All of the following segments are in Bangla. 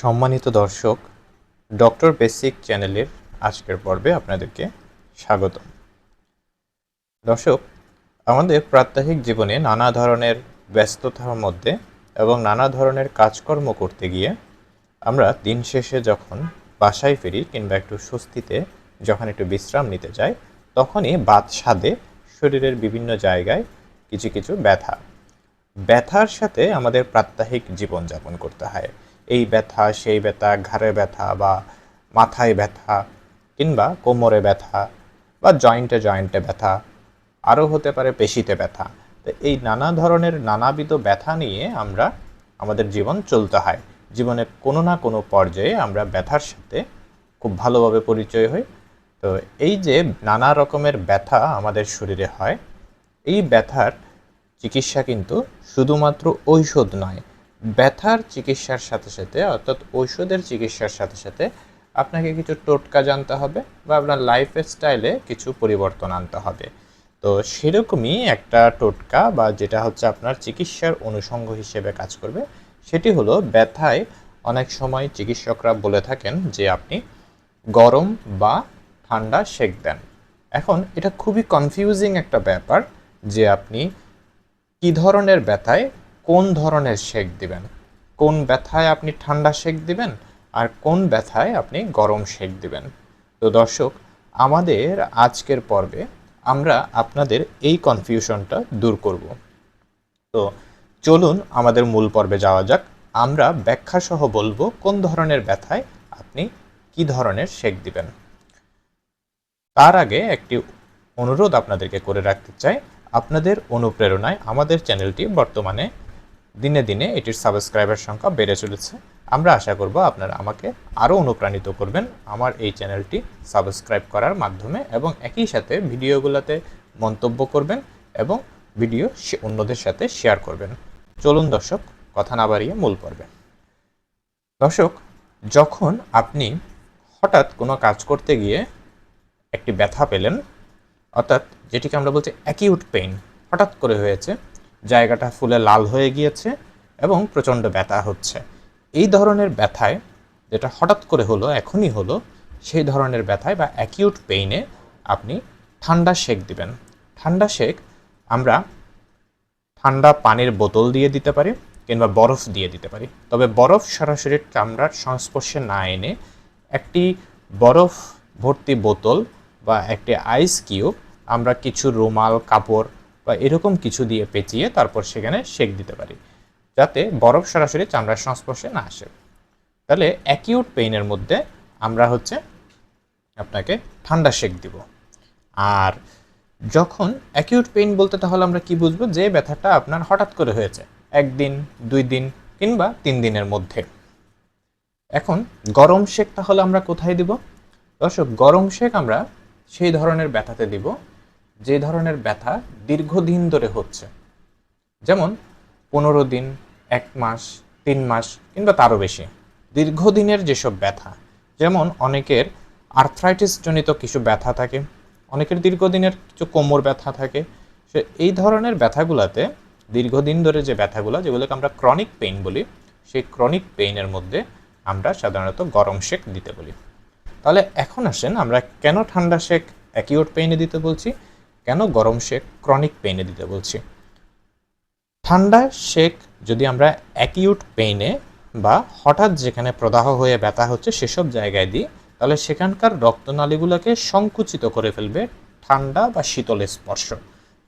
সম্মানিত দর্শক, ডক্টর বেসিক চ্যানেলের আজকের পর্বে আপনাদেরকে স্বাগত। দর্শক, আমাদের প্রাত্যহিক জীবনে নানা ধরনের ব্যস্ততার মধ্যে এবং নানা ধরনের কাজকর্ম করতে গিয়ে আমরা দিন শেষে যখন বাসায় ফিরি কিংবা একটু স্বস্তিতে যখন একটু বিশ্রাম নিতে যাই, তখনই বাদ সাদে শরীরের বিভিন্ন জায়গায় কিছু কিছু ব্যথা। ব্যথার সাথে আমাদের প্রাত্যহিক জীবনযাপন করতে হয়। এই ব্যথা, সেই ব্যথা, ঘাড়ে ব্যথা বা মাথায় ব্যথা কিংবা কোমরে ব্যথা বা জয়েন্টে জয়েন্টে ব্যথা, আরও হতে পারে পেশিতে ব্যথা। তো এই নানা ধরনের নানাবিধ ব্যথা নিয়ে আমরা আমাদের জীবন চলতে হয়। জীবনে কোনো না কোনো পর্যায়ে আমরা ব্যথার সাথে খুব ভালোভাবে পরিচয় হই। তো এই যে নানা রকমের ব্যথা আমাদের শরীরে হয়, এই ব্যথার চিকিৎসা কিন্তু শুধুমাত্র ঔষধ নয় ব্যথার চিকিৎসার সাথে সাথে, অর্থাৎ ঔষধের চিকিৎসার সাথে সাথে আপনাকে কিছু টোটকা জানতে হবে বা আপনার লাইফ স্টাইলে কিছু পরিবর্তন আনতে হবে। তো সেরকমই একটা টোটকা বা যেটা হচ্ছে আপনার চিকিৎসার অনুষঙ্গ হিসেবে কাজ করবে, সেটি হলো ব্যথায় অনেক সময় চিকিৎসকরা বলে থাকেন যে আপনি গরম বা ঠান্ডা সেক দেন। এখন এটা খুবই কনফিউজিং একটা ব্যাপার যে আপনি কি ধরনের ব্যথায় কোন ধরনের সেক দিবেন? কোন ব্যথায় আপনি ঠান্ডা সেক দিবেন? আর কোন ব্যথায় আপনি গরম সেক দিবেন? তো দর্শক, আমাদের আজকের পর্বে আমরা আপনাদের এই কনফিউশনটা দূর করব। তো চলুন আমাদের মূল পর্বে যাওয়া যাক। আমরা ব্যাখ্যা সহ বলব কোন ধরনের ব্যথায় আপনি কি ধরনের সেক দিবেন। তার আগে একটি অনুরোধ আপনাদেরকে করে রাখতে চাই। আপনাদের অনুপ্রেরণায় আমাদের চ্যানেলটি বর্তমানে দিনে দিনে এটির সাবস্ক্রাইবার সংখ্যা বেড়ে চলেছে। আমরা আশা করব আপনারা আমাকে আরও অনুপ্রাণিত করবেন আমার এই চ্যানেলটি সাবস্ক্রাইব করার মাধ্যমে এবং একই সাথে ভিডিওগুলোতে মন্তব্য করবেন এবং ভিডিও অন্যদের সাথে শেয়ার করবেন। চলুন দর্শক, কথা না বাড়িয়ে মূল পর্বে। দর্শক, যখন আপনি হঠাৎ কোনো কাজ করতে গিয়ে একটি ব্যথা পেলেন, অর্থাৎ যেটিকে আমরা বলছি অ্যাকিউট পেইন হঠাৎ করে হয়েছে জায়গাটা ফুলে লাল হয়ে গিয়েছে এবং প্রচণ্ড ব্যথা হচ্ছে। এই ধরনের ব্যথায় যেটা হঠাৎ করে হলো, এখনই হলো, সেই ধরনের ব্যথায় বা অ্যাকিউট পেইনে আপনি ঠান্ডা শেক দিবেন। ঠান্ডা শেক আমরা ঠান্ডা পানির বোতল দিয়ে দিতে পারি কিংবা বরফ দিয়ে দিতে পারি। তবে বরফ সরাসরি চামড়ার সংস্পর্শে না এনে একটি বরফ ভর্তি বোতল বা একটি আইস কিউব আমরা কিছু রুমাল, কাপড় বা এরকম কিছু দিয়ে পেঁচিয়ে তারপর সেখানে সেক দিতে পারি, যাতে বরফ সরাসরি চামড়ার সংস্পর্শে না আসে। তাহলে অ্যাকিউট পেইনের মধ্যে আমরা হচ্ছে আপনাকে ঠান্ডা শেক দিব। আর যখন অ্যাকিউট পেইন বলতে তাহলে আমরা কি বুঝব? যে ব্যথাটা আপনার হঠাৎ করে হয়েছে, একদিন, দুই দিন কিংবা তিন দিনের মধ্যে। এখন গরম শেক তাহলে আমরা কোথায় দিব? দর্শক, গরম শেক আমরা সেই ধরনের ব্যথাতে দিব যে ধরনের ব্যথা দীর্ঘদিন ধরে হচ্ছে। যেমন পনেরো দিন, এক মাস, তিন মাস কিংবা তারও বেশি। দীর্ঘদিনের যেসব ব্যথা, যেমন অনেকের আর্থ্রাইটিস জনিত কিছু ব্যথা থাকে, অনেকের দীর্ঘদিনের কিছু কোমর ব্যথা থাকে, সে এই ধরনের ব্যথাগুলোতে দীর্ঘদিন ধরে যে ব্যথাগুলো, যেগুলোকে আমরা ক্রনিক পেইন বলি, সেই ক্রনিক পেইনের মধ্যে আমরা সাধারণত গরম শেক দিতে বলি। তাহলে এখন আসেন আমরা কেন ঠান্ডা শেক অ্যাকিউট পেইনে দিতে বলছি? কেন গরম শেক ক্রনিক পেইনে দিতে বলছি? ঠান্ডা শেক যদি আমরা অ্যাকিউট পেইনে বা হঠাৎ যেখানে প্রদাহ হয়ে ব্যথা হচ্ছে সেসব জায়গায় দিই, তাহলে সেখানকার রক্তনালীগুলোকে সংকুচিত করে ফেলবে ঠান্ডা বা শীতল স্পর্শ।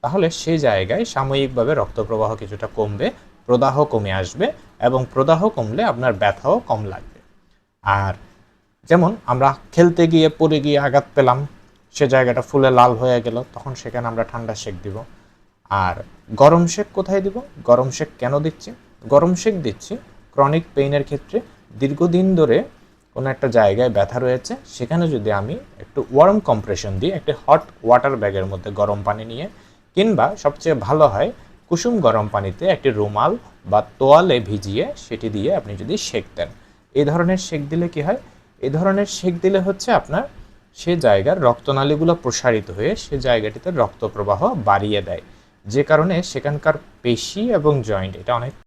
তাহলে সেই জায়গায় সাময়িকভাবে রক্ত প্রবাহ কিছুটা কমবে, প্রদাহ কমে আসবে এবং প্রদাহ কমলে আপনার ব্যথাও কম লাগবে। আর যেমন আমরা খেলতে গিয়ে পড়ে গিয়ে আঘাত পেলাম সে জায়গাটা ফুলে লাল হয়ে গেল, তখন সেখানে আমরা ঠান্ডা শেক দিব। আর গরম শেক কোথায় দিব? গরম শেক কেন দিচ্ছি? গরম শেক দিচ্ছি ক্রনিক পেইনের ক্ষেত্রে। দীর্ঘদিন ধরে কোনো একটা জায়গায় ব্যথা রয়েছে, সেখানে যদি আমি একটু ওয়ার্ম কম্প্রেশন দিই, একটি হট ওয়াটার ব্যাগের মধ্যে গরম পানি নিয়ে, কিংবা সবচেয়ে ভালো হয় কুসুম গরম পানিতে একটি রুমাল বা তোয়ালে ভিজিয়ে সেটি দিয়ে আপনি যদি সেক দেন। এই ধরনের সেক দিলে কি হয়? এই ধরনের সেক দিলে হচ্ছে আপনার সে জায়গার রক্তনালীগুলো প্রসারিত হয়ে সে জায়গাটিতে রক্ত প্রবাহ বাড়িয়ে দেয়। যে কারণে সেখানকার পেশি এবং জয়েন্ট, এটা অনেক